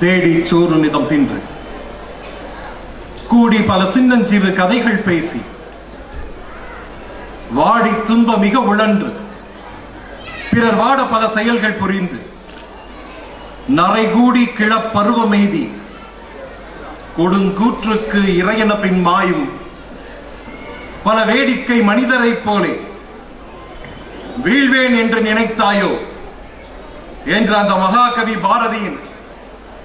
தேடி சோறு நிதம் தின்று. கூடி பல சின்னஞ்சிறு கதைகள் பேசி. வாடி துன்ப மிக உழன்று. பிறர் வாட பல செயல்கள் புரிந்து. நரைகூடி கிளப்பருவமெய்தி கொடுங்கூற்றுக்கு இறையன பின் மாயும். பல வேடிக்கை மனிதரைப் போலே. வீழ்வேன் என்று நினைத்தாயோ? என்ற அந்த மகாகவி பாரதியின்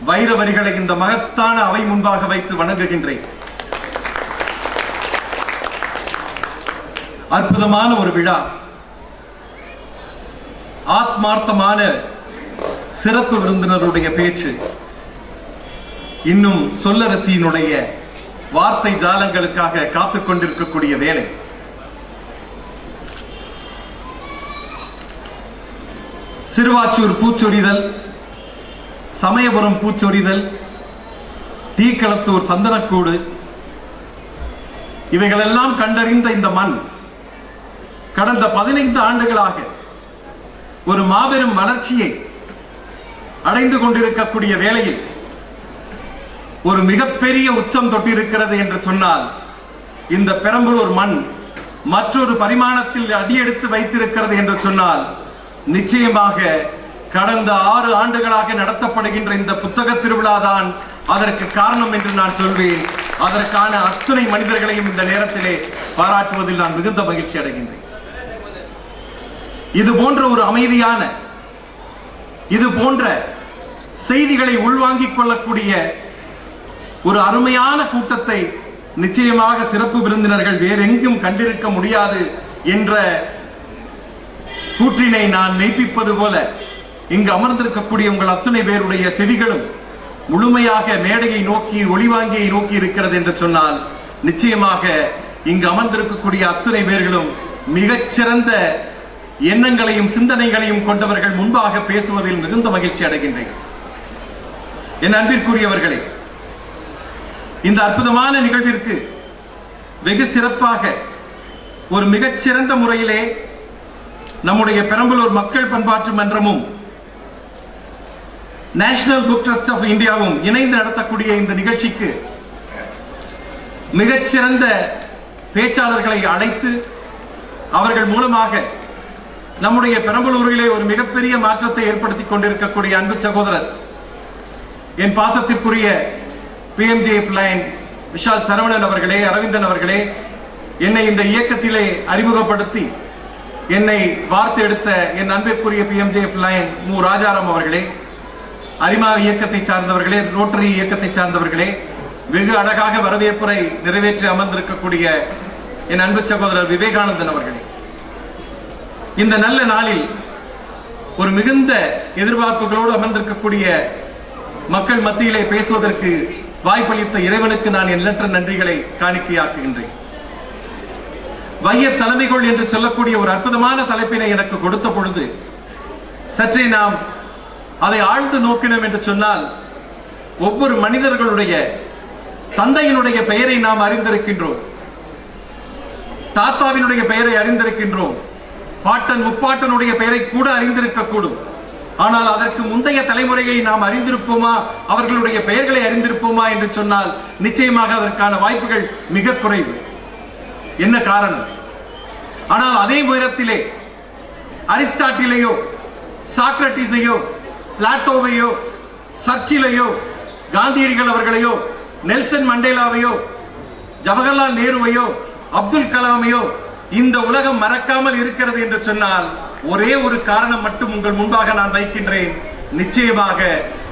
வைர வரிகளை இந்த மகத்தான அவை முன்பாக வைத்து வணங்குகின்றேன். அற்புதமான ஒரு விழா. ஆத்மார்த்தமான சிறப்பு விருந்தினருடைய பேச்சு. இன்னும் சொல்லரசியினுடைய வார்த்தை ஜாலங்களுக்காக காத்துக் கொண்டிருக்கக்கூடிய வேலை சிறுவாச்சூர் பூச்சொரிதல் சமயபுரம் பூச்சொரிதல் தீக்களத்தூர் சந்தனக்கூடு இவைகளெல்லாம் கண்டறிந்த இந்த மண் கடந்த பதினைந்து ஆண்டுகளாக ஒரு மாபெரும் வளர்ச்சியை அடைந்து கொண்டிருக்கக்கூடிய வேளையில் ஒரு மிகப்பெரிய உச்சம் தொட்டிருக்கிறது என்று சொன்னால் இந்த பெரம்பலூர் மண் மற்றொரு பரிமாணத்தில் அடியெடுத்து வைத்திருக்கிறது என்று சொன்னால் நிச்சயமாக கடந்த ஆறு ஆண்டுகளாக நடத்தப்படுகின்ற இந்த புத்தக திருவிழா தான் அதற்கு காரணம் என்று நான் சொல்வேன். அதற்கான அத்துணை மனிதர்களையும் இந்த நேரத்திலே பாராட்டுவதில் நான் மிகுந்த மகிழ்ச்சி அடைகின்றேன். இது போன்ற ஒரு அமைதியான இது போன்ற செய்திகளை உள்வாங்கிக் கொள்ளக்கூடிய ஒரு அருமையான கூட்டத்தை நிச்சயமாக சிறப்பு விருந்தினர்கள் வேறெங்கும் கண்டிருக்க முடியாது என்ற கூற்றினை நான் மெய்ப்பிப்பது போல இங்கு அமர்ந்திருக்கக்கூடிய உங்கள் அத்துணை பேருடைய செவிகளும் முழுமையாக மேடையை நோக்கி ஒளிவாங்கியை நோக்கி இருக்கிறது என்று சொன்னால் நிச்சயமாக இங்கு அமர்ந்திருக்கக்கூடிய அத்துணை பேர்களும் மிகச்சிறந்த எண்ணங்களையும் சிந்தனைகளையும் கொண்டவர்கள் முன்பாக பேசுவதில் மிகுந்த மகிழ்ச்சி அடைகின்றேன். என் அன்பிற்குரியவர்களே இந்த அற்புதமான நிகழ்விற்கு வெகு சிறப்பாக ஒரு மிகச்சிறந்த முறையிலே நம்முடைய பெரம்பலூர் மக்கள் பண்பாட்டு மன்றமும் நேஷனல் புக் ட்ரஸ்ட் ஆஃப் இந்தியாவும் இணைந்து நடத்தக்கூடிய இந்த நிகழ்ச்சிக்கு மிகச்சிறந்த பேச்சாளர்களை அழைத்து அவர்கள் மூலமாக நம்முடைய பெரம்பலூரிலே ஒரு மிகப்பெரிய மாற்றத்தை ஏற்படுத்தி கொண்டிருக்கக்கூடிய அன்பு சகோதரர் என் பாசத்திற்குரிய பிஎம்ஜிஎஃப் லைன் விஷால் சரவணன் அவர்களே அரவிந்தன் அவர்களே என்னை இந்த இயக்கத்திலே அறிமுகப்படுத்தி என்னை வார்த்து எடுத்த என் அன்பிற்குரிய பிஎம்ஜிஎஃப் லைன் மு. ராஜாராம் அவர்களே அரிமா இயக்கத்தை சார்ந்தவர்களே ரோட்டரி இயக்கத்தை சார்ந்தவர்களே வெகு அழகாக வரவேற்புரை நிறைவேற்றி அமர்ந்திருக்கக்கூடிய என் அன்பு சகோதரர் விவேகானந்தன் அவர்களே. இந்த நல்ல நாளில் ஒரு மிகுந்த எதிர்பார்ப்புகளோடு அமர்ந்திருக்கக்கூடிய மக்கள் மத்தியிலே பேசுவதற்கு வாய்ப்பளித்த இறைவனுக்கு நான் எண்ணற்ற நன்றிகளை காணிக்கையாக்குகின்றேன். வைய தலைமைகள் என்று சொல்லக்கூடிய ஒரு அற்புதமான தலைப்பினை எனக்கு கொடுத்த பொழுது சற்றே நாம் அதை ஆழ்ந்து நோக்கினோம் என்று சொன்னால் ஒவ்வொரு மனிதர்களுடைய தந்தையினுடைய பெயரை நாம் அறிந்திருக்கின்றோம். தாத்தாவினுடைய பெயரை அறிந்திருக்கின்றோம். பாட்டன் முப்பாட்டனுடைய பெயரை கூட அறிந்திருக்கக்கூடும். ஆனால் அதற்கு முந்தைய தலைமுறையை நாம் அறிந்திருப்போமா? அவர்களுடைய பெயர்களை அறிந்திருப்போமா என்று சொன்னால் நிச்சயமாக அதற்கான வாய்ப்புகள் மிக குறைவு. என்ன காரணம்? ஆனால் அதே உயரத்திலே அரிஸ்டாட்டிலையோ சாக்ரட்டிஸையோ பிளாட்டோவையோ சர்ச்சிலையோ காந்தியடிகள் அவர்களையோ நெல்சன் மண்டேலாவையோ ஜவஹர்லால் நேருவையோ அப்துல் கலாமையோ இந்த உலகம் மறக்காமல் இருக்கிறது என்று சொன்னால் ஒரே ஒரு காரணம் மட்டும் உங்கள் முன்பாக நான் வைக்கின்றேன். நிச்சயமாக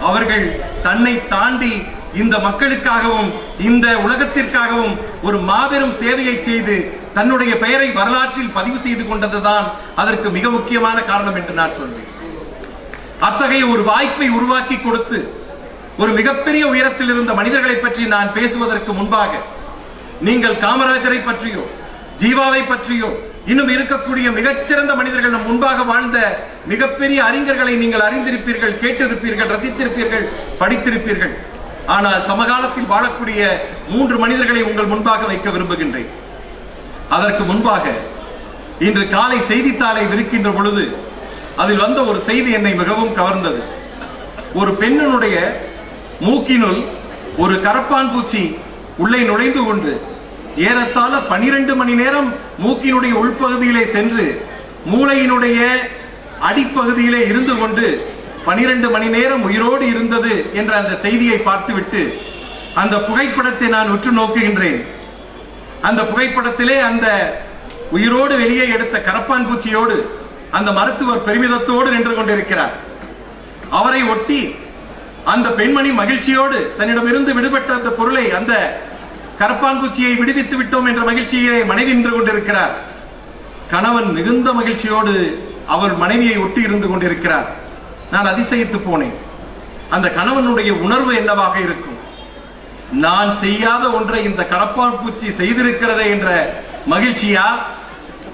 அவர்கள் தன்னை தாண்டி இந்த மக்களுக்காகவும் இந்த உலகத்திற்காகவும் ஒரு மாபெரும் சேவையை செய்து தன்னுடைய பெயரை வரலாற்றில் பதிவு செய்து கொண்டதுதான் அதற்கு மிக முக்கியமான காரணம் என்று நான் சொல்வேன். அத்தகைய ஒரு வாய்ப்பை உருவாக்கி கொடுத்து ஒரு மிகப்பெரிய உயரத்தில் இருந்த மனிதர்களை பற்றி நான் பேசுவதற்கு முன்பாக நீங்கள் காமராஜரை பற்றியோ ஜீவாவை பற்றியோ இன்னும் இருக்கக்கூடிய மிகச்சிறந்த மனிதர்கள் நம் முன்பாக வாழ்ந்த மிகப்பெரிய அறிஞர்களை நீங்கள் அறிந்திருப்பீர்கள் கேட்டிருப்பீர்கள் ரசித்திருப்பீர்கள் படித்திருப்பீர்கள். ஆனால் சமகாலத்தில் வாழக்கூடிய மூன்று மனிதர்களை உங்கள் முன்பாக வைக்க விரும்புகின்றேன். அதற்கு முன்பாக இன்று காலை செய்தித்தாளை விரிக்கின்ற பொழுது அதில் வந்த ஒரு செய்தி என்னை மிகவும் கவர்ந்தது. ஒரு பெண்ணினுடைய மூக்கினுள் ஒரு கரப்பான் பூச்சி உள்ளே நுழைந்து கொண்டு ஏறத்தாழ பனிரெண்டு மணி நேரம் மூக்கினுடைய உள்பகுதியிலே சென்று மூளையினுடைய அடிப்பகுதியிலே இருந்து கொண்டு பனிரெண்டு மணி நேரம் உயிரோடு இருந்தது என்ற அந்த செய்தியை பார்த்துவிட்டு அந்த புகைப்படத்தை நான் உற்று நோக்குகின்றேன். அந்த புகைப்படத்திலே அந்த உயிரோடு வெளியே எடுத்த கரப்பான் பூச்சியோடு அந்த மருத்துவர் பெருமிதத்தோடு நின்று கொண்டிருக்கிறார். அவரை ஒட்டி அந்த பெண்மணி மகிழ்ச்சியோடு தன்னிடமிருந்து விடுபட்ட அந்த பொருளை அந்த கரப்பான்பூச்சியை விடுவித்து விட்டோம் என்ற மகிழ்ச்சியை மனைவி நின்று கொண்டிருக்கிறார். கணவன் மிகுந்த மகிழ்ச்சியோடு அவர் மனைவியை ஒட்டி இருந்து கொண்டிருக்கிறார். நான் அதிசயித்து போனேன். அந்த கணவனுடைய உணர்வு என்னவாக இருக்கும்? நான் செய்யாத ஒன்றை இந்த கரப்பான் பூச்சி செய்திருக்கிறதே என்ற மகிழ்ச்சியா?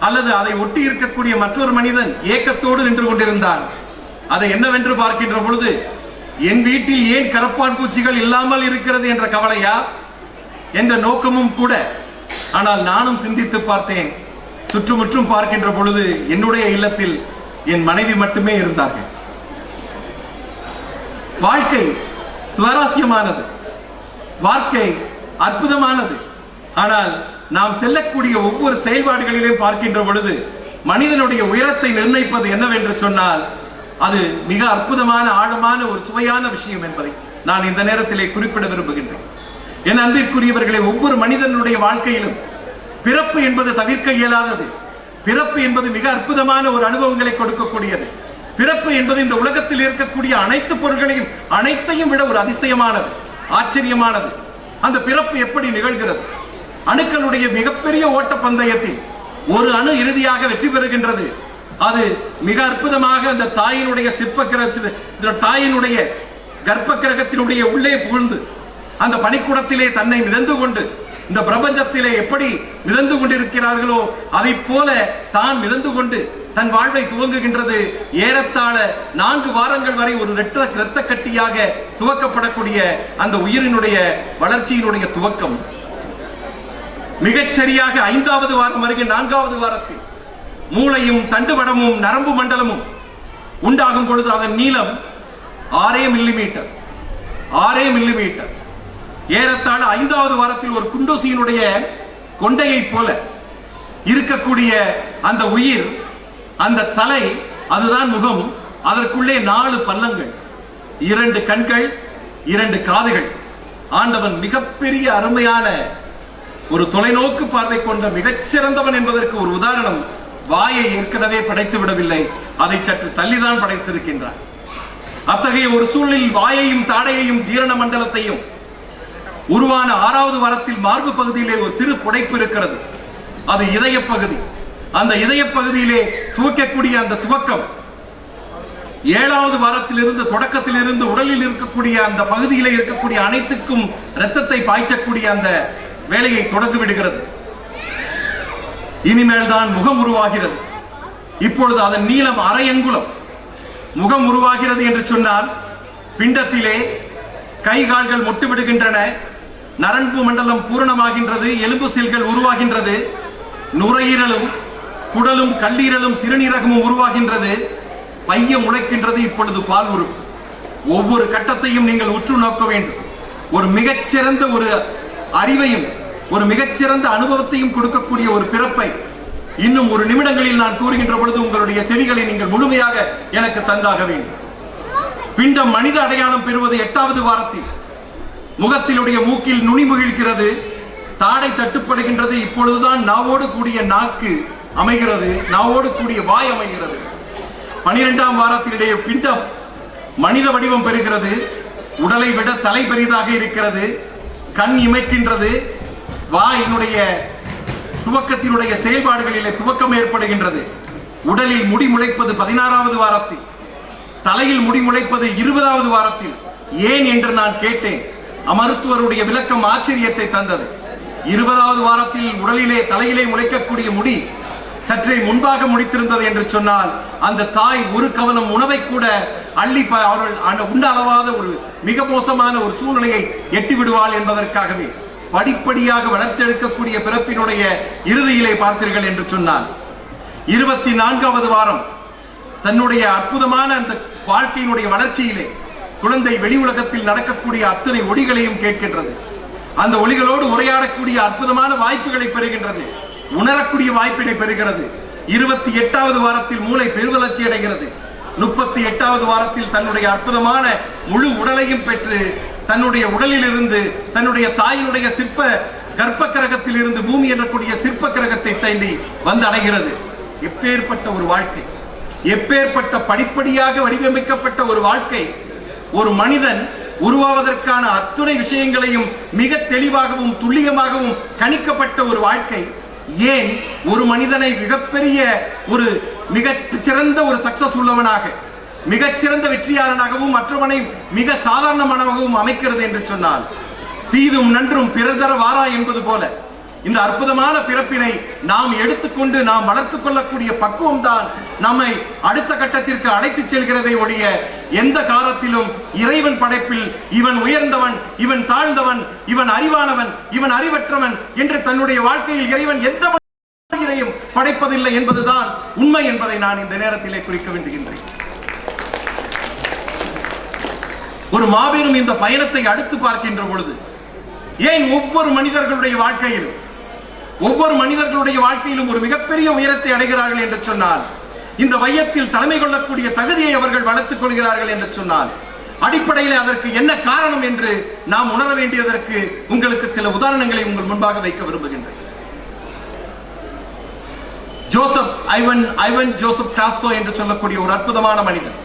அல்லது அதை ஒட்டி இருக்கக்கூடிய மற்றொரு மனிதன் ஏக்கத்தோடு நின்று கொண்டிருந்தான். அதை என்னவென்று பார்க்கின்ற பொழுது என் வீட்டில் ஏன் கரப்பான் பூச்சிகள் இல்லாமல் இருக்கிறது என்ற கவலையா? என்ற நோக்கமும் கூட ஆனால் நானும் சிந்தித்து பார்த்தேன். சுற்றுமுற்றும் பார்க்கின்ற பொழுது என்னுடைய இல்லத்தில் என் மனைவி மட்டுமே இருந்தார்கள். வாழ்க்கை சுவாரஸ்யமானது. வாழ்க்கை அற்புதமானது. ஆனால் நாம் செல்லக்கூடிய ஒவ்வொரு செயல்பாடுகளிலும் பார்க்கின்ற பொழுது மனிதனுடைய உயரத்தை நிர்ணயிப்பது என்னவென்று சொன்னால் அது மிக அற்புதமான ஆழமான ஒரு சுவையான விஷயம் என்பதை நான் இந்த நேரத்திலே குறிப்பிட விரும்புகின்றேன். என் அன்பிற்குரியவர்களை ஒவ்வொரு மனிதனுடைய வாழ்க்கையிலும் பிறப்பு என்பது தவிர்க்க இயலாதது. பிறப்பு என்பது மிக அற்புதமான ஒரு அனுபவங்களை கொடுக்கக்கூடியது. பிறப்பு என்பது இந்த உலகத்தில் இருக்கக்கூடிய அனைத்து பொருள்களையும் அனைத்தையும் விட ஒரு அதிசயமானது ஆச்சரியமானது. அந்த பிறப்பு எப்படி நிகழ்கிறது? அணுக்களுடைய மிகப்பெரிய ஓட்ட பந்தயத்தில் ஒரு அணு இறுதியாக வெற்றி பெறுகின்றது. அது மிக அற்புதமாக அந்த தாயினுடைய சிற்ப தாயினுடைய கர்ப்ப கிரகத்தினுடைய உள்ளே புகுந்து அந்த பனிக்கூடத்திலே தன்னை மிதந்து கொண்டு இந்த பிரபஞ்சத்திலே எப்படி மிதந்து கொண்டிருக்கிறார்களோ அதை போல தான் மிதந்து கொண்டு தன் வாழ்வை துவங்குகின்றது. ஏறத்தாழ நான்கு வாரங்கள் வரை ஒரு இரத்த இரத்த கட்டியாக துவக்கப்படக்கூடிய அந்த உயிரினுடைய வளர்ச்சியினுடைய துவக்கம். மிகச்சரியாக ஐந்தாவது வாரம் வருகிற நான்காவது வாரத்தில் மூளையும் தண்டுவடமும் நரம்பு மண்டலமும் உண்டாகும் பொழுது அதன் நீளம் ஆறே மில்லிமீட்டர் ஆறே மில்லிமீட்டர் ஏறத்தாழ ஐந்தாவது வாரத்தில் ஒரு குண்டூசியினுடைய கொண்டையை போல இருக்கக்கூடிய அந்த உயிர் அந்த தலை அதுதான் முகம். அதற்குள்ளே நாலு பல்லங்கள் இரண்டு கண்கள் இரண்டு காதுகள். ஆண்டவன் மிகப்பெரிய அருமையான ஒரு தொலைநோக்கு பார்வை கொண்ட மிகச்சிறந்தவன் என்பதற்கு ஒரு உதாரணம். வாயை ஏற்கனவே படைத்து விடவில்லை. அதை சற்று தள்ளிதான் படைத்திருக்கின்றார் அத்தகைய ஒரு சூழலில் வாயையும் தாடையையும் ஜீரண மண்டலத்தையும் உருவான ஆறாவது வாரத்தில் மார்பு பகுதியிலே ஒரு சிறு புடைப்பு இருக்கிறது. அது இதய பகுதி. அந்த இதய பகுதியிலே துவக்கக்கூடிய அந்த துவக்கம் ஏழாவது வாரத்தில் இருந்து உடலில் இருக்கக்கூடிய அந்த பகுதியிலே இருக்கக்கூடிய அனைத்துக்கும் இரத்தத்தை பாய்ச்சக்கூடிய அந்த வேலையை தொடர்ந்து விடுகிறது. இனிமேல் தான் முகம் உருவாகிறது. இப்பொழுது அதன் நீளம் அரையங்குலம் முகம் உருவாகிறது என்று சொன்னால் பிண்டத்திலே கை கால்கள் முட்டு விடுகின்றன நரம்பு மண்டலம் பூரணமாகின்றது எலும்பு செல்கள் உருவாகின்றது. நுரையீரலும் குடலும் கல்லீரலும் சிறுநீரகமும் உருவாகின்றது. பைய முளைக்கின்றது இப்பொழுது பால் உறுப்பு ஒவ்வொரு கட்டத்தையும் நீங்கள் உற்று நோக்க வேண்டும். ஒரு மிகச்சிறந்த ஒரு அறிவையும் ஒரு மிகச்சிறந்த அனுபவத்தையும் கொடுக்கக்கூடிய ஒரு பிறப்பை இன்னும் ஒரு நிமிடங்களில் நான் கூறுகின்ற பொழுது உங்களுடைய செவிகளை நீங்கள் முழுமையாக எனக்கு தந்தாக வேண்டும். பிண்டம் மனித அடையாளம் பெறுவது எட்டாவது வாரத்தில். முகத்திலுடைய மூக்கில் நுனி முகிழ்கிறது. தாடை தட்டுப்படுகின்றது. இப்பொழுதுதான் நாவோடு கூடிய நாக்கு அமைகிறது. நாவோடு கூடிய வாய் அமைகிறது. பனிரெண்டாம் வாரத்தினுடைய பிண்டம் மனித வடிவம் பெறுகிறது. உடலை விட தலை பெரிதாக இருக்கிறது. கண் இமைக்கின்றது. வாயினுடைய துவக்கத்தினுடைய செயல்பாடுகளிலே துவக்கம் ஏற்படுகின்றது. உடலில் முடி முளைப்பது பதினாறாவது வாரத்தில். தலையில் முடி முளைப்பது இருபதாவது வாரத்தில். ஏன் என்று நான் கேட்டேன். அமருத்துவருடைய விளக்கம் ஆச்சரியத்தை தந்தது. இருபதாவது வாரத்தில் உடலிலே தலையிலே முளைக்கக்கூடிய முடி சற்றே முன்பாக முடித்திருந்தது என்று சொன்னால் அந்த தாய் ஒரு கவனம் உணவை கூட அள்ளி அவர்கள் அந்த உண்ட அளவாத ஒரு மிக மோசமான ஒரு சூழ்நிலையை எட்டி விடுவாள் என்பதற்காகவே படிப்படியாக வளர்த்தெடுக்கக்கூடிய பிறப்பினுடைய இறுதியிலே பார்த்தீர்கள் என்று சொன்னான் இருபத்தி நான்காவது வாரம் தன்னுடைய அற்புதமான அந்த வாழ்க்கையினுடைய வளர்ச்சியிலே குழந்தை வெளி உலகத்தில் நடக்கக்கூடிய அத்தனை ஒளிகளையும் கேட்கின்றது. அந்த ஒளிகளோடு உரையாடக்கூடிய அற்புதமான வாய்ப்புகளை பெறுகின்றது. உணரக்கூடிய வாய்ப்பினை பெறுகிறது. இருபத்தி எட்டாவது வாரத்தில் மூளை பெருவளர்ச்சி அடைகிறது. முப்பத்தி எட்டாவது வாரத்தில் தன்னுடைய அற்புதமான முழு உடலையும் பெற்று தன்னுடைய உடலில் இருந்து தன்னுடைய தாயினுடைய சிற்ப கர்ப்ப கிரகத்தில் இருந்து பூமி எனக்கூடிய சிற்ப கிரகத்தை தண்டி வந்து அடைகிறது. எப்பேற்பட்ட ஒரு வாழ்க்கை. எப்பேற்பட்ட படிப்படியாக வடிவமைக்கப்பட்ட ஒரு வாழ்க்கை. ஒரு மனிதன் உருவாவதற்கான அத்துணை விஷயங்களையும் மிக தெளிவாகவும் துல்லியமாகவும் கணிக்கப்பட்ட ஒரு வாழ்க்கை. ஏன்? ஒரு மனிதனை மிகப்பெரிய ஒரு மிக சிறந்த ஒரு சக்சஸ் உள்ளவனாக மிகச்சிறந்த வெற்றியாளனாகவும் மற்றவனை மிக சாதாரணமானவாகவும் அமைக்கிறது என்று சொன்னால் தீதும் நன்றும் பிறர் தர வாரா என்பது போல இந்த அற்புதமான பிறப்பினை நாம் எடுத்துக்கொண்டு நாம் வளர்த்துக் கொள்ளக்கூடிய பக்குவம் தான் நம்மை அடுத்த கட்டத்திற்கு அழைத்துச் செல்கிறதை ஒழிய எந்த காலத்திலும் இறைவன் படைப்பில் இவன் உயர்ந்தவன் இவன் தாழ்ந்தவன் இவன் அறிவானவன் இவன் அறிவற்றவன் என்று தன்னுடைய வாழ்க்கையில் இறைவன் எந்த படைப்பதில்லை என்பதுதான் உண்மை என்பதை நான் இந்த நேரத்திலே குறிக்க வேண்டுகின்றேன். ஒரு மாபெரும் இந்த பயணத்தை அடுத்து பார்க்கின்ற பொழுது ஏன் ஒவ்வொரு மனிதர்களுடைய வாழ்க்கையிலும் ஒவ்வொரு மனிதர்களுடைய வாழ்க்கையிலும் ஒரு மிகப்பெரிய உயரத்தை அடைகிறார்கள் என்று சொன்னால் இந்த வையத்தில் தலைமை கொள்ளக்கூடிய தகுதியை அவர்கள் வளர்த்துக் கொள்கிறார்கள் என்று சொன்னால் அடிப்படையில் அதற்கு என்ன காரணம் என்று நாம் உணர வேண்டியதற்கு உங்களுக்கு சில உதாரணங்களை உங்கள் முன்பாக வைக்க விரும்புகின்றேன். ஜோசப் ஐவன் ஐவன் ஜோசப் டாஸ்தோ என்று சொல்லக்கூடிய ஒரு அற்புதமான மனிதன்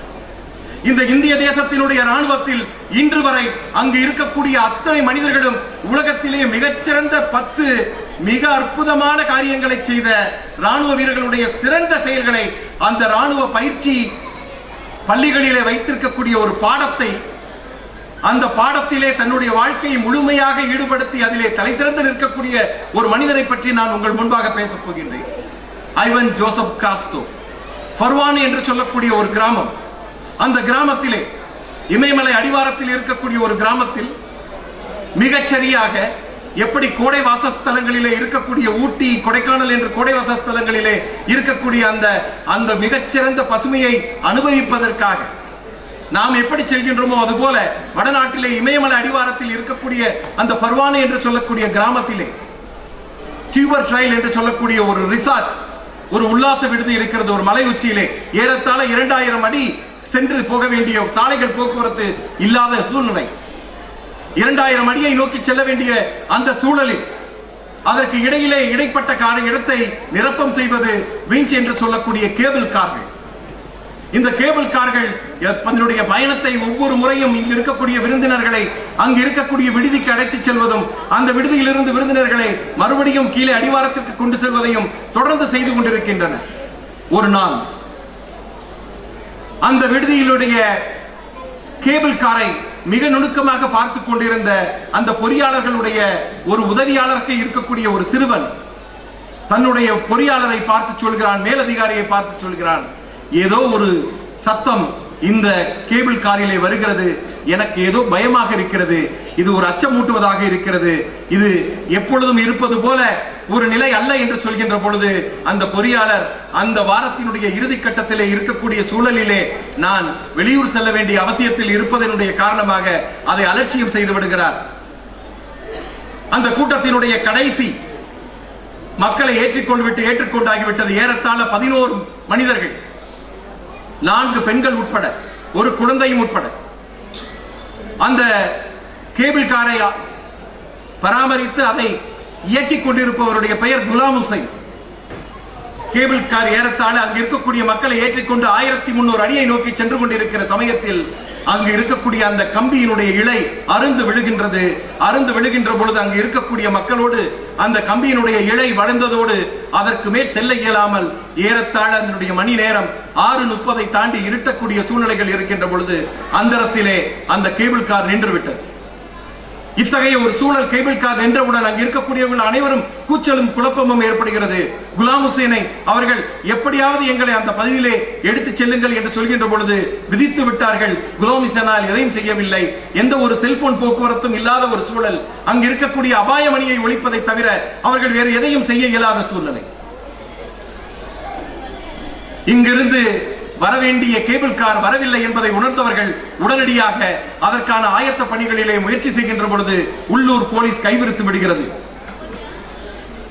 இந்த இந்திய தேசத்தினுடைய ராணுவத்தில் இன்று வரை அங்கு இருக்கக்கூடிய அத்தனை மனிதர்களும் உலகத்திலே மிகச்சிறந்த பத்து மிக அற்புதமான காரியங்களை செய்த ராணுவ வீரர்களுடைய சிறந்த செயல்களை அந்த ராணுவ பயிற்சி பள்ளிகளிலே வைத்திருக்கக்கூடிய ஒரு பாடத்தை அந்த பாடத்திலே தன்னுடைய வாழ்க்கையை முழுமையாக ஈடுபடுத்தி அதிலே தலை சிறந்து நிற்கக்கூடிய ஒரு மனிதனை பற்றி நான் உங்கள் முன்பாக பேசப் போகின்றேன். Ivan Joseph காஸ்தோ. ஃபர்வானி என்று சொல்லக்கூடிய ஒரு கிராமம். அந்த கிராமத்திலே இமயமலை அடிவாரத்தில் இருக்கக்கூடிய ஒரு கிராமத்தில் மிகச்சரியாக எப்படி கோடை வாசஸ்தலங்களிலே இருக்கக்கூடிய ஊட்டி கொடைக்கானல் என்று கோடை வாசஸ்தலங்களிலே இருக்கக்கூடிய அந்த அந்த மிகச்சிறந்த பசுமையை அனுபவிப்பதற்காக நாம் எப்படி செல்கின்றோமோ அதுபோல வடநாட்டிலே இமயமலை அடிவாரத்தில் இருக்கக்கூடிய அந்த பர்வானி என்று சொல்லக்கூடிய கிராமத்திலே டியூபர் ட்ரைல் என்று சொல்லக்கூடிய ஒரு ரிசார்ட் ஒரு உல்லாச விடுதி இருக்கிறது ஒரு மலை உச்சியிலே. ஏறத்தாழ இரண்டாயிரம் அடி சென்று போக வேண்டிய சாலைகள் போக்குவரத்து இல்லாத சூழ்நிலை. இரண்டாயிரம் அடியை நோக்கி செல்ல வேண்டிய அந்த சூழலில் அதற்கு இடையிலே இடைப்பட்ட கால இடத்தை நிரப்பம் செய்வது விஞ்ச் என்று சொல்லக்கூடிய கேபிள் கார்கள். இந்த கேபிள் கார்கள் தன்னுடைய பயணத்தை ஒவ்வொரு முறையும் இங்கு இருக்கக்கூடிய விருந்தினர்களை அங்கு இருக்கக்கூடிய விடுதிக்கு அழைத்துச் செல்வதும் அந்த விடுதியிலிருந்து விருந்தினர்களை மறுபடியும் கீழே அடிவாரத்திற்கு கொண்டு செல்வதையும் தொடர்ந்து செய்து கொண்டிருக்கின்றன. ஒரு நாள் அந்த விடுதியிலுடைய கேபிள் காரை மிக நுணுக்கமாக பார்த்து கொண்டிருந்த அந்த பொறியாளர்களுடைய ஒரு உதவியாளருக்கு இருக்கக்கூடிய ஒரு சிறுவன் தன்னுடைய பொறியாளரை பார்த்து சொல்கிறான் மேலதிகாரியை பார்த்து சொல்கிறான். ஏதோ ஒரு சத்தம் இந்த கேபிள் காரிலே வருகிறது. எனக்கு ஏதோ பயமாக இருக்கிறது. இது ஒரு அச்சமூட்டுவதாக இருக்கிறது. இது எப்பொழுதும் இருப்பது போல ஒரு நிலை அல்ல என்று சொல்கின்ற பொழுது அந்த பொறியாளர் அந்த வாரத்தினுடைய இறுதி கட்டத்திலே இருக்கக்கூடிய சூழலிலே நான் வெளியூர் செல்ல வேண்டிய அவசியத்தில் இருப்பதனுடைய காரணமாக அதை அலட்சியம் செய்து விடுகிறார். அந்த கூட்டத்தினுடைய கடைசி மக்களை ஏற்றிக்கொண்டு விட்டு ஏற்றுக்கொண்டாகிவிட்டது ஏறத்தாழ பதினோரு மனிதர்கள். நான்கு பெண்கள் உட்பட ஒரு குழந்தையும் உட்பட. அந்த கேபிள் காரை பராமரித்து அதை இயக்கிக் கொண்டிருப்பவருடைய பெயர் குலாம் ஹுசைன். கேபிள் கார் ஏறத்தாழ அங்கு இருக்கக்கூடிய மக்களை ஏற்றிக்கொண்டு ஆயிரத்தி முன்னூறு அடியை நோக்கி சென்று கொண்டிருக்கிற சமயத்தில் அங்கு இருக்கக்கூடிய அந்த கம்பியினுடைய இலை அருந்து விழுகின்றது. அருந்து விழுகின்ற பொழுது அங்கு இருக்கக்கூடிய மக்களோடு அந்த கம்பியினுடைய இழை வளர்ந்ததோடு அதற்கு மேல் செல்ல இயலாமல் ஏறத்தாழ அதனுடைய மணி நேரம் ஆறு முப்பதை தாண்டி இருட்டக்கூடிய சூழ்நிலைகள் இருக்கின்ற பொழுது அந்தரத்திலே அந்த கேபிள் கார் நின்று விட்டது இத்தகைய ஒரு சூழல் கேபிள் கார் நின்றவுடன் அங்கு இருக்கக்கூடியவர்கள் அனைவரும் கூச்சலும் குழப்பமும் ஏற்படுகிறது. குலாம் ஹுசேனை அவர்கள் எப்படியாவது எங்களை அந்த பதவியிலே எடுத்துச் செல்லுங்கள் என்று சொல்கின்ற பொழுது விதித்து விட்டார்கள். குலாம் ஹுசேனால் எதையும் செய்யவில்லை. எந்த ஒரு செல்போன் போக்குவரத்தும் இல்லாத ஒரு சூழல். அங்கு இருக்கக்கூடிய அபாய மணியை ஒழிப்பதை தவிர அவர்கள் வேறு எதையும் செய்ய இயலாத சூழ்நிலை. இங்கிருந்து வரவேண்டிய கேபிள் கார் வரவில்லை என்பதை உணர்ந்தவர்கள் உடனடியாக அதற்கான ஆயத்த பணிகளிலே முயற்சி செய்கின்ற பொழுது உள்ளூர் போலீஸ் கைவிரித்து விடுகிறது.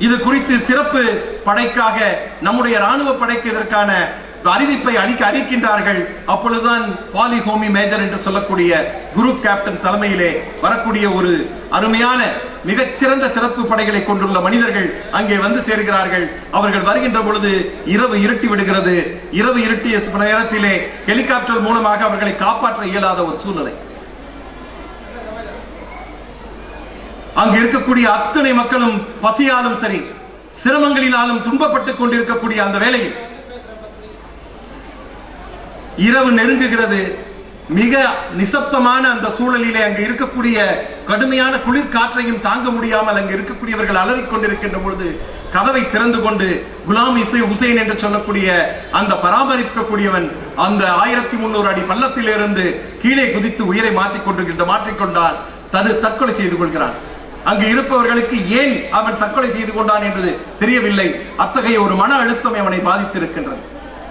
இது குறித்து சிறப்பு படைக்காக நம்முடைய ராணுவ படைக்கு இதற்கான அறிவிப்பை அளிக்க அறிவிக்கின்றார்கள். அப்பொழுதுதான் பாலி ஹோமி மேஜர் என்று சொல்லக்கூடிய குரூப் கேப்டன் தலைமையிலே வரக்கூடிய ஒரு அருமையான மிகச்சிறந்த சிறப்பு படைகளை கொண்டுள்ள மனிதர்கள் அங்கே வந்து சேர்கிறார்கள். அவர்கள் வருகின்ற பொழுது இரவு இருட்டி விடுகிறது. இரவு இருட்டிய நேரத்திலே ஹெலிகாப்டர் மூலமாக அவர்களை காப்பாற்ற இயலாத ஒரு சூழ்நிலை. அங்கு இருக்கக்கூடிய அத்தனை மக்களும் பசியாலும் சரி சிரமங்களினாலும் துன்பப்பட்டுக் கொண்டிருக்கக்கூடிய அந்த வேளையில் இரவு நெருங்குகிறது. மிக நிசப்தமான அந்த சூழலிலே அங்கு இருக்கக்கூடிய கடுமையான குளிர் காற்றையும் தாங்க முடியாமல் அங்கு இருக்கக்கூடியவர்கள் அலறிக் கொண்டிருக்கின்ற பொழுது கதவை திறந்து கொண்டு குலாம் இசை உசைன் என்று சொல்லக்கூடிய அந்த பராமரிக்கக்கூடியவன் அந்த ஆயிரத்தி முன்னூறு அடி பள்ளத்திலிருந்து கீழே குதித்து உயிரை மாற்றிக் கொண்டிருக்கின்ற மாற்றிக்கொண்டான் தடு தற்கொலை செய்து கொள்கிறான். அங்கு இருப்பவர்களுக்கு ஏன் அவன் தற்கொலை செய்து கொண்டான் என்று தெரியவில்லை. அத்தகைய ஒரு மன அழுத்தம் அவனை பாதித்திருக்கின்றது.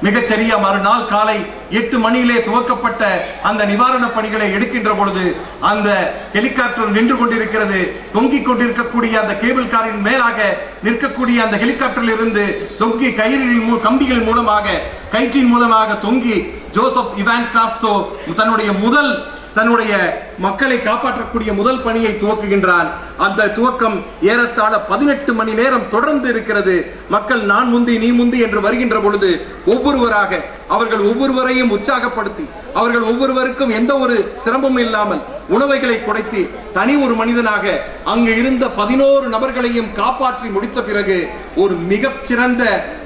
மிகச்சரிய மறுநாள் காலை எட்டு மணியிலே துவக்கப்பட்ட அந்த நிவாரண பணிகளை எடுக்கின்ற பொழுது அந்த ஹெலிகாப்டர் நின்று கொண்டிருக்கிறது. தொங்கிக் கொண்டிருக்கக்கூடிய அந்த கேபிள் காரின் மேலாக நிற்கக்கூடிய அந்த ஹெலிகாப்டரில் இருந்து தொங்கி கயிறின் கம்பிகளின் மூலமாக கயிற்றின் மூலமாக தொங்கி ஜோசப் இவான் கிராஸ்தோ தன்னுடைய முதல் தன்னுடைய மக்களை காப்பாற்றக்கூடிய முதல் பணியை துவக்குகின்றான். அந்த துவக்கம் ஏறத்தாழ பதினெட்டு மணி நேரம் தொடர்ந்து இருக்கிறது. மக்கள் நான் முந்தி நீ முந்தி என்று வருகின்ற பொழுது ஒவ்வொருவராக அவர்கள் ஒவ்வொருவரையும் உற்சாகப்படுத்தி அவர்கள் ஒவ்வொருவருக்கும் எந்த ஒரு சிரமமும் இல்லாமல் உணவைகளை குடைத்து தனி ஒரு மனிதனாக அங்கு இருந்த பதினோரு நபர்களையும் காப்பாற்றி முடித்த பிறகு ஒரு மிகச்சிறந்த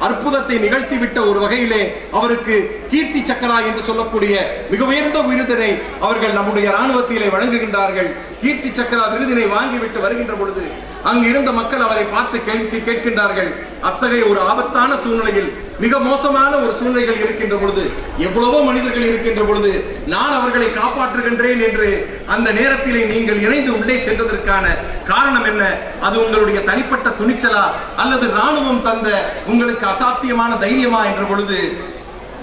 அற்புதத்தை நிகழ்த்திவிட்ட ஒரு வகையிலே அவருக்கு கீர்த்தி சக்கரா என்று சொல்லக்கூடிய மிக உயர்ந்த விருதினை அவர்கள் நம்முடைய ராணுவத்திலே வழங்குகின்றார்கள். கீர்த்தி சக்கரா விருதினை வாங்கிவிட்டு வருகின்ற பொழுது அங்கு இருந்த மக்கள் அவரை பார்த்து கேள்வி கேட்கின்றார்கள். அத்தகைய ஒரு ஆபத்தான சூழ்நிலையில் மிக மோசமான ஒரு சூழ்நிலைகள் இருக்கின்ற பொழுது எவ்வளவோ மனிதர்கள் இருக்கின்ற பொழுது நான் அவர்களை காப்பாற்றுகின்றேன் என்று அந்த நேரத்திலே நீங்கள் இணைந்து உள்ளே சென்றதற்கான காரணம் என்ன? அது உங்களுடைய தனிப்பட்ட துணிச்சலா? அல்லது ராணுவம் தந்த உங்களுக்கு அசாத்தியமான தைரியமா? என்ற பொழுது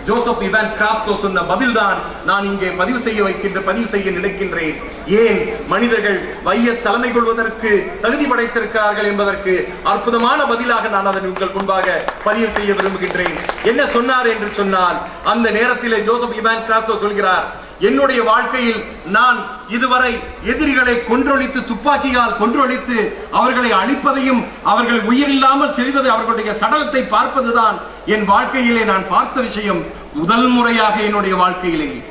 ஜோசப் இவான் கிராஸ்டோ சொன்ன பதில்தான் நான் இங்கே பதிவு செய்ய வைக்கின்ற பதிவு செய்ய நினைக்கின்றேன். ஏன்? மனிதர்கள் வைய தலைமை கொள்வதற்கு தகுதி படைத்திருக்கிறார்கள் என்பதற்கு அற்புதமான பதிலாக நான் அதனை உங்கள் முன்பாக பதிவு செய்ய விரும்புகின்றேன். என்ன சொன்னார் என்று சொன்னால் அந்த நேரத்திலே ஜோசப் இவான் கிராஸ்டோ சொல்கிறார் என்னுடைய வாழ்க்கையில் நான் இதுவரை எதிரிகளை கொன்றொழித்து துப்பாக்கியால் கொன்றொழித்து அவர்களை அழிப்பதையும் அவர்கள் உயிரில்லாமல் செய்வது அவர்களுடைய சடலத்தை பார்ப்பதுதான் என் வாழ்க்கையிலே நான் பார்த்த விஷயம். முதல் முறையாக என்னுடைய வாழ்க்கையிலேயே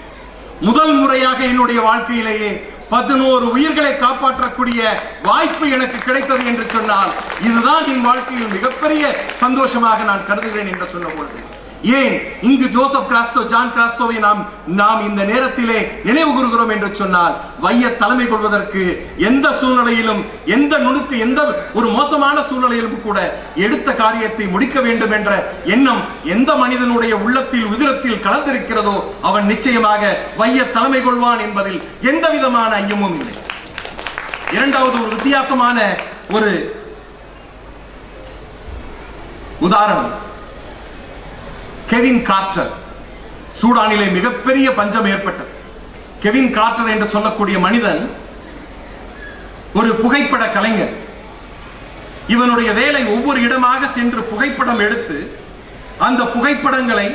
முதல் முறையாக என்னுடைய வாழ்க்கையிலேயே பதினோரு உயிர்களை காப்பாற்றக்கூடிய வாய்ப்பு எனக்கு கிடைத்தது என்று சொன்னால் இதுதான் என் வாழ்க்கையில் மிகப்பெரிய சந்தோஷமாக நான் கருதுகிறேன் என்று சொன்ன பொழுது ஏன் இங்கு ஜோசப் கிராஸ்தோ ஜான் கிராஸ்தோவை நாம் நாம் இந்த நேரத்திலே நினைவு கூறுகிறோம் என்று சொன்னால் வைய தலைமை கொள்வதற்கு எந்த சூழ்நிலையிலும் எந்த நுணுக்கு எந்த ஒரு மோசமான சூழ்நிலையிலும் கூட எடுத்த காரியத்தை முடிக்க வேண்டும் என்ற எண்ணம் எந்த மனிதனுடைய உள்ளத்தில் உதிரத்தில் கலந்திருக்கிறதோ அவன் நிச்சயமாக வைய தலைமை கொள்வான் என்பதில் எந்த விதமான ஐயமும் இல்லை. இரண்டாவது ஒரு வித்தியாசமான ஒரு உதாரணம். கெவின் கார்ட்டர் சூடானிலே மிகப்பெரிய பஞ்சம் ஏற்பட்டது. கெவின் கார்ட்டர் என்று சொல்லக்கூடிய மனிதன் ஒரு புகைப்பட கலைஞர். இவனுடைய வேலை ஒவ்வொரு இடமாக சென்று புகைப்படம் எடுத்து அந்த புகைப்படங்களை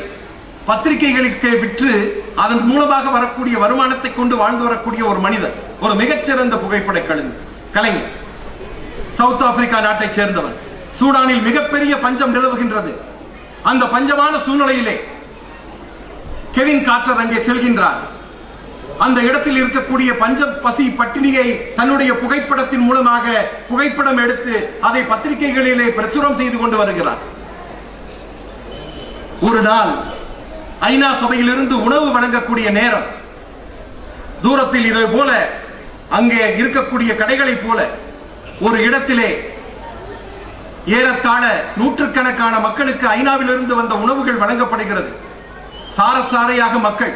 பத்திரிகைகளுக்கு விற்று அதன் மூலமாக வரக்கூடிய வருமானத்தை கொண்டு வாழ்ந்து வரக்கூடிய ஒரு மனிதர் ஒரு மிகச்சிறந்த புகைப்பட கலைஞர். சவுத் ஆப்பிரிக்கா நாட்டைச் சேர்ந்தவன். சூடானில் மிகப்பெரிய பஞ்சம் நிலவுகின்றது. அந்த பஞ்சமான சூழ்நிலையிலே கெவின் காற்றர் அங்கே செல்கின்றார். அந்த இடத்தில் இருக்கக்கூடிய பஞ்ச பசி பட்டினியை தன்னுடைய புகைப்படத்தின் மூலமாக புகைப்படம் எடுத்து அதை பத்திரிகைகளிலே பிரசுரம் செய்து கொண்டு வருகிறார். ஒரு நாள் ஐநா சபையிலிருந்து உணவு வழங்கக்கூடிய நேரம். தூரத்தில் இதை போல அங்கே இருக்கக்கூடிய கடைகளைப் போல ஒரு இடத்திலே ஏறத்தாழ நூற்றுக்கணக்கான மக்களுக்கு ஐநாவிலிருந்து வந்த உணவுகள் வழங்கப்படுகிறது. சாரசாரையாக மக்கள்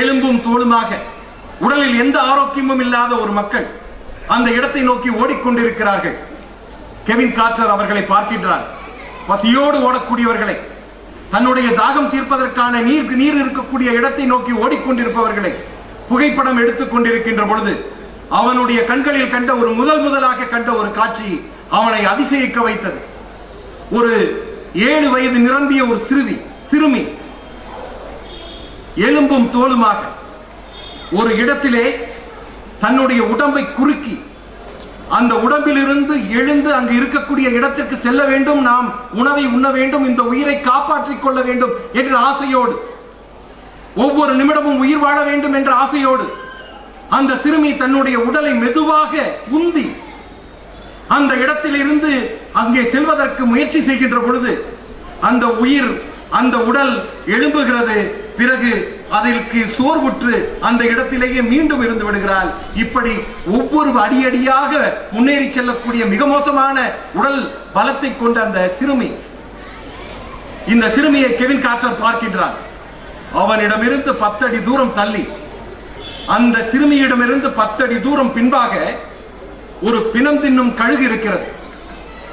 எலும்பும் தோளுமாக உடலில் எந்த ஆரோக்கியமும் இல்லாத ஒரு மக்கள் அந்த இடத்தை நோக்கி ஓடிக்கொண்டிருக்கிறார்கள். கெவின் காற்றர் அவர்களை பார்க்கின்றார். பசியோடு ஓடக்கூடியவர்களை தன்னுடைய தாகம் தீர்ப்பதற்கான நீர் நீர் இருக்கக்கூடிய இடத்தை நோக்கி ஓடிக்கொண்டிருப்பவர்களை புகைப்படம் எடுத்துக் கொண்டிருக்கின்ற பொழுது அவனுடைய கண்களில் கண்ட ஒரு முதல் முதலாக கண்ட ஒரு காட்சி அவனை அதிசயிக்க வைத்தது. ஒரு ஏழு வயது நிரம்பிய ஒரு சிறுவி சிறுமி எலும்பும் தோலுமாக ஒரு இடத்திலே தன்னுடைய உடம்பை குறுக்கி அந்த உடம்பிலிருந்து எழுந்து அங்கு இருக்கக்கூடிய இடத்திற்கு செல்ல வேண்டும் நாம் உணவை உண்ண வேண்டும் இந்த உயிரை காப்பாற்றிக் கொள்ள வேண்டும் என்ற ஆசையோடு ஒவ்வொரு நிமிடமும் உயிர் வாழ வேண்டும் என்ற ஆசையோடு அந்த சிறுமி தன்னுடைய உடலை மெதுவாக உந்தி அந்த இடத்திலிருந்து அங்கே செல்வதற்கு முயற்சி செய்கின்ற பொழுது அந்த உயிர் அந்த உடல் எழும்புகிறது. பிறகு அதற்கு சோர்வுற்று அந்த இடத்திலேயே மீண்டும் இருந்து விடுகிறாள். இப்படி ஒவ்வொரு அடியடியாக முன்னேறி செல்லக்கூடிய மிக மோசமான உடல் பலத்தை கொண்ட அந்த சிறுமி. இந்த சிறுமியை கெவின் காற்றர் பார்க்கின்றான். அவனிடமிருந்து பத்தடி தூரம் தள்ளி அந்த சிறுமியிடமிருந்து பத்தடி தூரம் பின்பாக ஒரு பிணம் தின்னும் கழுகு இருக்கிறது.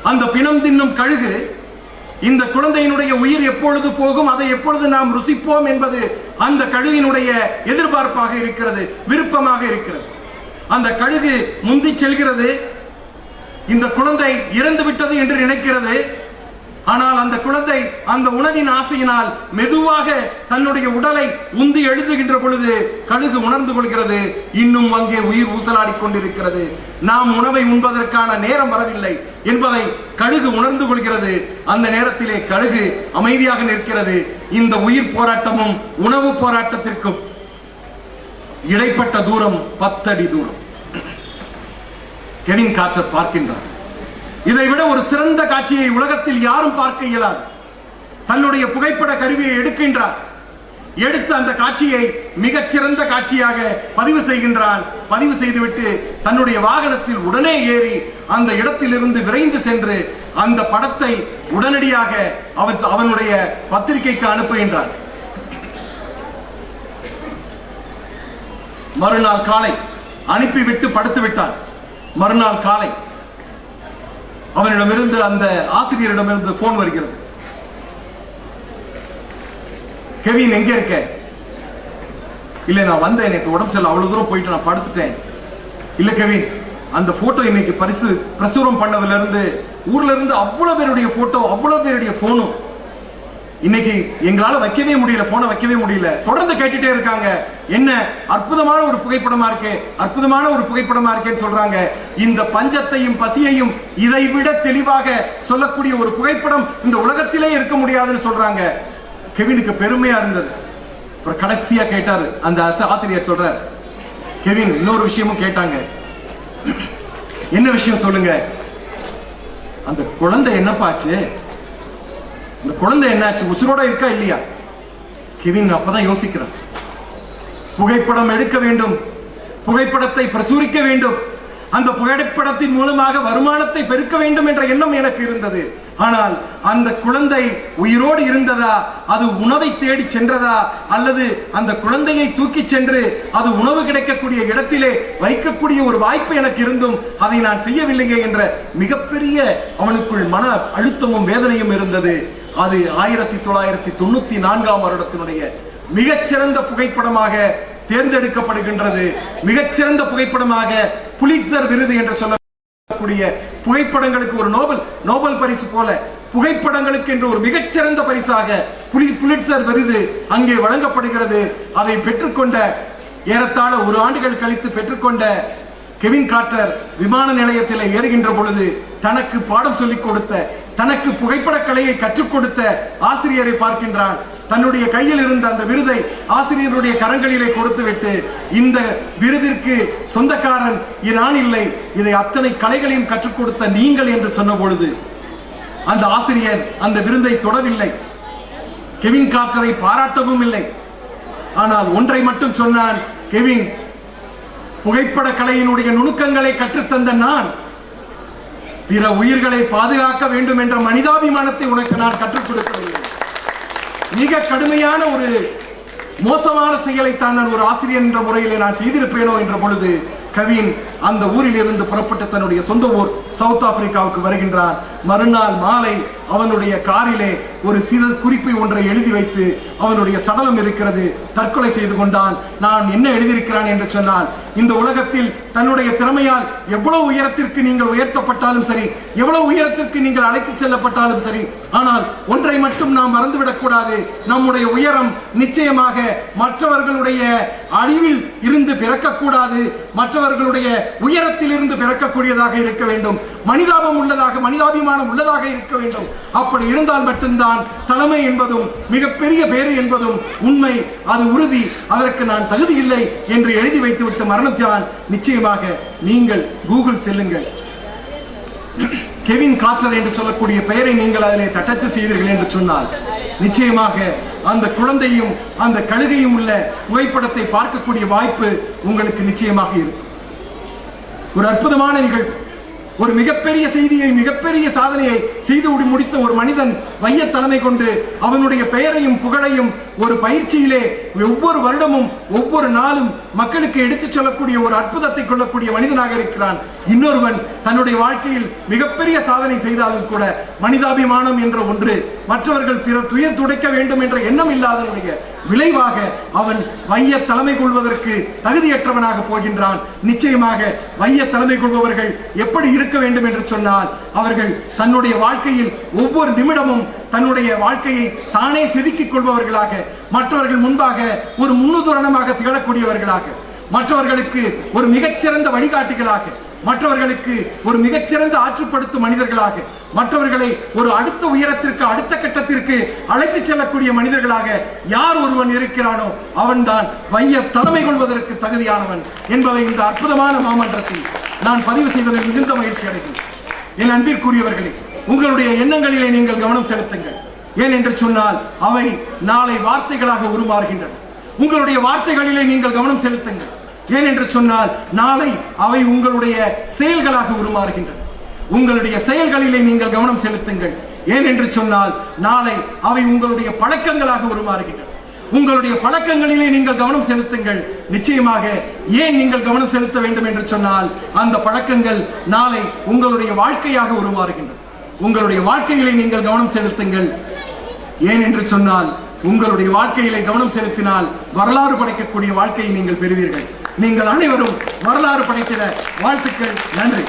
அந்த பிணம் தின்னும் கழுகு இந்த குழந்தையினுடைய உயிர் எப்பொழுது போகும் அதை எப்பொழுது நாம் ருசிப்போம் என்பது அந்த கழுகினுடைய எதிர்பார்ப்பாக இருக்கிறது விருப்பமாக இருக்கிறது. அந்த கழுகு முந்தி செல்கிறது. இந்த குழந்தை இறந்து விட்டது என்று நினைக்கிறது. ஆனால் அந்த குழந்தை அந்த உணவின் ஆசையினால் மெதுவாக தன்னுடைய உடலை உந்தி எழுதுகின்ற பொழுது கழுகு உணர்ந்து கொள்கிறது. இன்னும் அங்கே உயிர் ஊசலாடிக் கொண்டிருக்கிறது. நாம் உணவை உண்பதற்கான நேரம் வரவில்லை என்பதை கழுகு உணர்ந்து கொள்கிறது. அந்த நேரத்திலே கழுகு அமைதியாக நிற்கிறது. இந்த உயிர் போராட்டமும் உணவு போராட்டத்திற்கும் இடைப்பட்ட தூரம் பத்தடி தூரம். கெவின் காற்ற பார்க்கின்றார். இதை விட ஒரு சிறந்த காட்சியை உலகத்தில் யாரும் பார்க்க இயலாது. தன்னுடைய புகைப்பட கருவியை எடுக்கின்றார். எடுத்து அந்த காட்சியை மிகச்சிறந்த காட்சியாக பதிவு செய்கின்றான் பதிவு செய்துவிட்டு தன்னுடைய வாகனத்தில் உடனே ஏறி அந்த இடத்திலிருந்து விரைந்து சென்று அந்த படத்தை உடனடியாக அவன் அவனுடைய பத்திரிகைக்கு அனுப்புகின்றான் மறுநாள் காலை அனுப்பிவிட்டு படுத்து விட்டான் மறுநாள் காலை அவனிடமிருந்து அந்த ஆசிரியரிடமிருந்து போன் வருகிறது. கெவின் எங்க இருக்க? இல்ல நான் வந்தேன். எனக்கு உடம்பு சரியில்லை. அவ்வளவு தூரம் போயிட்டு நான் படுத்துட்டேன். இல்ல கெவின் அந்த போட்டோ இன்னைக்கு பரிசு பிரசுரம் பண்ணதுல இருந்து ஊர்ல இருந்து அவ்வளவு பேருடைய போட்டோ அவ்வளவு பேருடைய போனும் இன்னைக்கு எங்களால வைக்கவே முடியல போனை வைக்கவே முடியல. தொடர்ந்து கேட்டுட்டே இருக்காங்க. என்ன அற்புதமான ஒரு புகைப்படமா இருக்கே அற்புதமான ஒரு புகைப்படமா இருக்கேன்னு சொல்றாங்க. இந்த பஞ்சத்தையும் பசியையும் இதை விட தெளிவாக சொல்லக்கூடிய ஒரு புகைப்படம் இந்த உலகத்திலே இருக்க முடியாதுன்னு சொல்றாங்க. கெவினுக்கு பெருமையா இருந்தது. அப்புறம் கடைசியா கேட்டாரு. அந்த ஆசிரியர் சொல்றார். கெவின் இன்னொரு விஷயமும் கேட்டாங்க. என்ன விஷயம் சொல்லுங்க? அந்த குழந்தை என்னப்பாச்சு இந்த குழந்தை என்னாச்சு? உசுரோட இருக்கா இல்லையா? கெவின் அப்பதான் யோசிக்கிறான். புகைப்படம் எடுக்க வேண்டும். புகைப்படத்தை பிரசுரிக்க வேண்டும். அந்த புகைப்படத்தின் மூலமாக வருமானத்தை பெருக்க வேண்டும் என்ற எண்ணம் எனக்கு இருந்தது. ஆனால் அந்த குழந்தை உயிரோடு இருந்ததா? அது உணவை தேடி சென்றதா? அல்லது அந்த குழந்தையை தூக்கி சென்று அது உணவு கிடைக்கக்கூடிய இடத்திலே வைக்கக்கூடிய ஒரு வாய்ப்பு எனக்கு இருந்தும் அதை நான் செய்யவில்லையே என்ற மிகப்பெரிய அவனுக்குள் மன அழுத்தமும் வேதனையும் இருந்தது. அது ஆயிரத்தி தொள்ளாயிரத்தி தொண்ணூத்தி நான்காம் வருடத்தினுடைய மிகச்சிறந்த புகைப்படமாக தேர்ந்தெடுக்கப்படுகின்றது. மிகச்சிறந்த புகைப்படமாக புலிட்சர் விருது என்று சொல்லக்கூடிய புகைப்படங்களுக்கு ஒரு நோபல் நோபல் பரிசு போல புகைப்படங்களுக்கு என்று ஒரு மிகச்சிறந்த பரிசாக புலி புலிட்சர் விருது அங்கே வழங்கப்படுகிறது. அதை பெற்றுக்கொண்ட ஏறத்தாழ ஒரு ஆண்டுகள் கழித்து பெற்றுக்கொண்ட கெவின் கார்ட்டர் விமான நிலையத்தில் ஏறுகின்ற பொழுது தனக்கு பாடம் சொல்லிக் கொடுத்த தனக்கு புகைப்படக் கலையை கற்றுக் கொடுத்த ஆசிரியரை பார்க்கின்றான். தன்னுடைய கையில் இருந்த அந்த விருதை ஆசிரியருடைய கரங்களிலே கொடுத்துவிட்டு இந்த விருதிற்கு சொந்தக்காரன் நான் இல்லை இதை அத்தனை கலைகளையும் கற்றுக் கொடுத்த நீங்கள் என்று சொன்ன பொழுது அந்த ஆசிரியர் அந்த விருதை தொடவில்லை. கெவின் கார்ட்டரை பாராட்டவும் இல்லை. ஆனால் ஒன்றை மட்டும் சொன்னான் கெவின் புகைப்பட கலையினுடைய நுணுக்கங்களை கற்றுத்தந்த நான் பிற உயிர்களை பாதுகாக்க வேண்டும் என்ற மனிதாபிமானத்தை உனக்கு நான் கற்றுக் கொடுக்கவில்லை. மிக கடுமையான ஒரு மோசமான செயலை தான் நான் ஒரு ஆசிரியர் என்ற முறையிலே நான் செய்திருப்பேனோ என்ற பொழுது கவின் அந்த ஊரில் இருந்து புறப்பட்டு தன்னுடைய சொந்த ஊர் சவுத் ஆப்பிரிக்காவுக்கு வருகின்றார். மறுநாள் மாலை அவனுடைய காரிலே ஒரு சிறு குறிப்பை ஒன்றை எழுதி வைத்து அவனுடைய சடலம் இருக்கிறது தற்கொலை செய்து கொண்டான். நான் என்ன எழுதியிருக்கிறான் என்று சொன்னால் இந்த உலகத்தில் தன்னுடைய திறமையால் எவ்வளவு உயரத்திற்கு நீங்கள் உயர்த்தப்பட்டாலும் சரி எவ்வளவு உயரத்திற்கு நீங்கள் அழைத்துச் செல்லப்பட்டாலும் சரி ஆனால் ஒன்றை மட்டும் நாம் மறந்துவிடக் கூடாது. நம்முடைய உயரம் நிச்சயமாக மற்றவர்களுடைய அழிவில் இருந்து பிறக்கக்கூடாது மற்றவர்களுடைய உயரத்தில் இருந்து பிறக்கக்கூடியதாக இருக்க வேண்டும். மனிதாபம் உள்ளதாக மனிதாபிமானம் உள்ளதாக இருக்க வேண்டும். அப்படி இருந்தால் மட்டும்தான் தலைமை என்பதும் மிகப்பெரிய பேரு என்பதும் உண்மை. அது உறுதி. அதற்கு நான் தகுதி இல்லை என்று எழுதி வைத்துவிட்டு மரணத்தினால் நிச்சயமாக நீங்கள் கூகுள் செல்லுங்கள். கெவின் காட்லர் என்று சொல்லக்கூடிய பெயரை நீங்கள் அதிலே தட்டச்சு செய்தீர்கள் என்று சொன்னால் நிச்சயமாக அந்த குழந்தையும் அந்த கழுகையும் உள்ள புகைப்படத்தை பார்க்கக்கூடிய வாய்ப்பு உங்களுக்கு நிச்சயமாக இருக்கும். ஒரு அற்புதமான நிகழ்வு. ஒரு மிகப்பெரிய செய்தியை மிகப்பெரிய சாதனையை செய்து முடித்த ஒரு மனிதன் வைய தலைமை கொண்டு அவனுடைய பெயரையும் புகழையும் ஒரு பயிற்சியிலே ஒவ்வொரு வருடமும் ஒவ்வொரு நாளும் மக்களுக்கு எடுத்துச் சொல்லக்கூடிய ஒரு அற்புதத்தை கொள்ளக்கூடிய மனிதனாக இருக்கிறான். இன்னொருவன் தன்னுடைய வாழ்க்கையில் மிகப்பெரிய சாதனை செய்தாலும் கூட மனிதாபிமானம் என்ற ஒன்று மற்றவர்கள் பிறர் துயர் துடைக்க வேண்டும் என்ற எண்ணம் இல்லாதனுடைய விளைவாக அவன் வைய தலைமை கொள்வதற்கு தகுதியற்றவனாக போகின்றான். நிச்சயமாக வைய தலைமை கொள்பவர்கள் எப்படி இருக்க வேண்டும் என்று சொன்னால் அவர்கள் தன்னுடைய வாழ்க்கையில் ஒவ்வொரு நிமிடமும் தன்னுடைய வாழ்க்கையை தானே செதுக்கிக் கொள்பவர்களாக மற்றவர்கள் முன்பாக ஒரு முன்னுதாரணமாக திகழக்கூடியவர்களாக மற்றவர்களுக்கு ஒரு மிகச்சிறந்த வழிகாட்டிகளாக மற்றவர்களுக்கு ஒரு மிகச்சிறந்த ஆற்றுப்படுத்தும் மனிதர்களாக மற்றவர்களை ஒரு அடுத்த உயரத்திற்கு அடுத்த கட்டத்திற்கு அழைத்து செல்லக்கூடிய மனிதர்களாக யார் ஒருவன் இருக்கிறானோ அவன்தான் வைய தலைமை கொள்வதற்கு தகுதியானவன் என்பதை இந்த அற்புதமான மாமன்றத்தில் நான் பதிவு செய்வதில் மிகுந்த மகிழ்ச்சி அடைகிறேன். என் அன்பிற்குரியவர்களே உங்களுடைய எண்ணங்களிலே நீங்கள் கவனம் செலுத்துங்கள். ஏன் என்று சொன்னால் அவை நாளை வார்த்தைகளாக உருமாறுகின்றன. உங்களுடைய வார்த்தைகளிலே நீங்கள் கவனம் செலுத்துங்கள். ஏன் என்று சொன்னால் நாளை அவை உங்களுடைய செயல்களாக உருமாறுகின்றன. உங்களுடைய செயல்களிலே நீங்கள் கவனம் செலுத்துங்கள். ஏன் என்று சொன்னால் நாளை அவை உங்களுடைய பழக்கங்களாக உருமாறுகின்றன. உங்களுடைய பழக்கங்களிலே நீங்கள் கவனம் செலுத்துங்கள். நிச்சயமாக ஏன் நீங்கள் கவனம் செலுத்த வேண்டும் என்று சொன்னால் அந்த பழக்கங்கள் நாளை உங்களுடைய வாழ்க்கையாக உருமாறுகின்றன. உங்களுடைய வாழ்க்கையிலே நீங்கள் கவனம் செலுத்துங்கள். ஏன் என்று சொன்னால் உங்களுடைய வாழ்க்கையிலே கவனம் செலுத்தினால் வரலாறு படைக்கக்கூடிய வாழ்க்கையை நீங்கள் பெறுவீர்கள். நீங்கள் அனைவரும் வரலாறு படைத்திட வாழ்த்துக்கள். நன்றி.